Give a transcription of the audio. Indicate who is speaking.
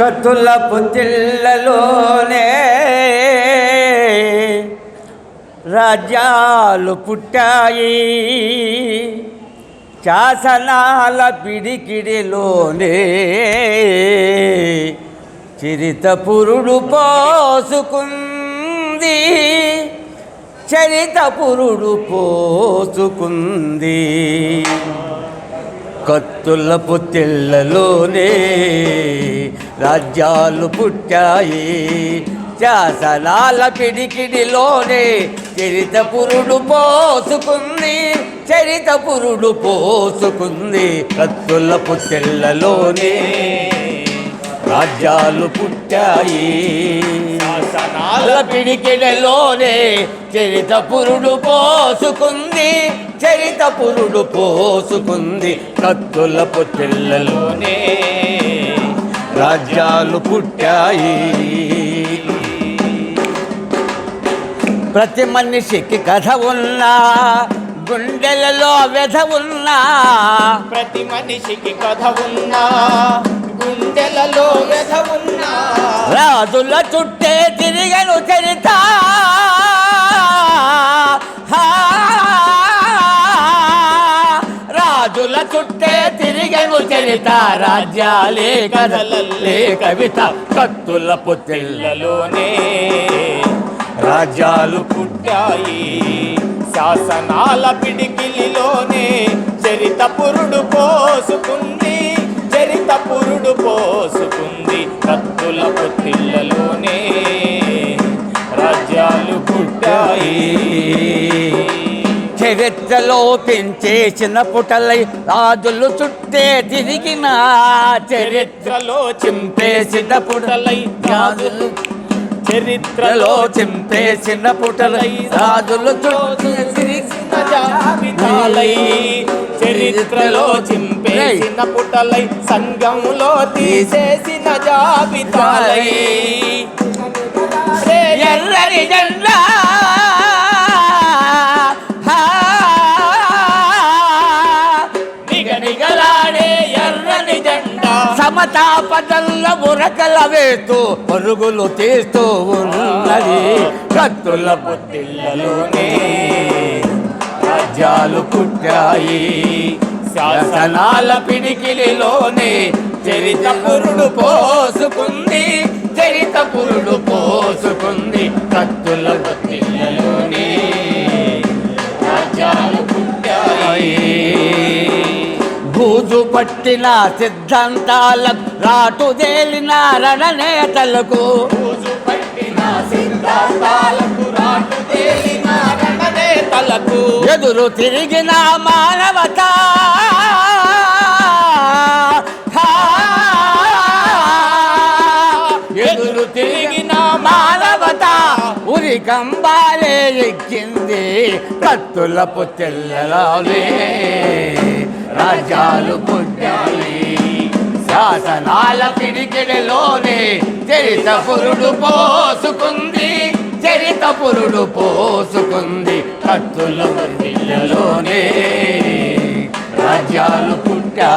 Speaker 1: కత్తుల పుత్తిళ్ళలోనే రాజ్యాలు పుట్టాయి. శాసనాల పిడికిడిలోనే చిరిత పురుడు పోసుకుంది. చరిత పురుడు పోసుకుంది. కత్తుల పుత్తిళ్ళలోనే రాజ్యాలు పుట్టాయి. శాసనాల పిడికిడిలోనే చరిత పురుడు పోసుకుంది. చరిత పురుడు పోసుకుంది కత్తుల పుత్తిళ్ళలోనే రాజ్యాలు పుట్టాయి. శాసనాల పిడికిడిలోనే చరిత పురుడు పోసుకుంది. చరిత పురుడు పోసుకుంది కత్తుల పుట్టిళ్ళలోనే రాజ్యాలు పుట్టాయి. ప్రతి మనిషికి కథ ఉన్నా గుండెలలో వ్యధ ఉన్నా.
Speaker 2: ప్రతి మనిషికి కథ ఉన్నా గుండెలలో వ్యధ ఉన్నా.
Speaker 1: రాజుల చుట్టే తిరిగను చుట్టే తిరిగను చరిత రాజ్యాలే కథలల్లే కవిత కత్తుల పుత్తిళ్ళలోనే. రాజ్యాలు
Speaker 2: పుట్టాయి శాసనాల పిడికిలిలోనే. చరిత పురుడు పోసుకుంది చరిత పురుడు పోసుకుంది కత్తుల పొత్తిళ్ళలోనే. రాజ్యాలు పుట్టాయి.
Speaker 1: చరిత్రలో పెంచేసిన పుటలై రాజులు చుట్టే తిరిగిన చరిత్ర
Speaker 2: చరిత్రలో చింపేసిన పుటలై రాజులు చరిత్రలో
Speaker 1: చింపేసిన పుటలై రాజులు చుట్టే
Speaker 2: చేసిన జాబితాలై చరిత్రలో చింపేసిన పుటలై సంఘంలో తీసేసిన జాబితాలై. రే
Speaker 1: ఎర్రని జెండా మమతా పదంలో బురకల వేస్తూ పరుగులు తీస్తూ ఉన్నది. కత్తుల
Speaker 2: పుట్టిల్లలోనే
Speaker 1: రాజ్యాలు పుట్టాయి. శాసనాల పిడికిలిలోనే చరిత పురుడు పోసుకుంది. చరిత పురుడు పోసుకుంది కత్తుల పుట్టిల్లలో పట్టిన సిద్ధాంతాల రాటుదేలిన రణనేతలకు
Speaker 2: రాటు తేలిన రణనేతలకు.
Speaker 1: ఎదురు తిరిగిన మానవత. ఎదురు తిరిగిన మానవత. ఉరి కంబాలే ఎక్కింది కత్తుల పుత్తెల్లలోనే. రాజ్యాలు పుట్టాయి. శాసనాల పిడికిడిలోనే చరిత పురుడు పోసుకుంది. చరిత పురుడు పోసుకుంది కత్తుల పుట్టిల్లలోనే రాజ్యాలు పుట్టా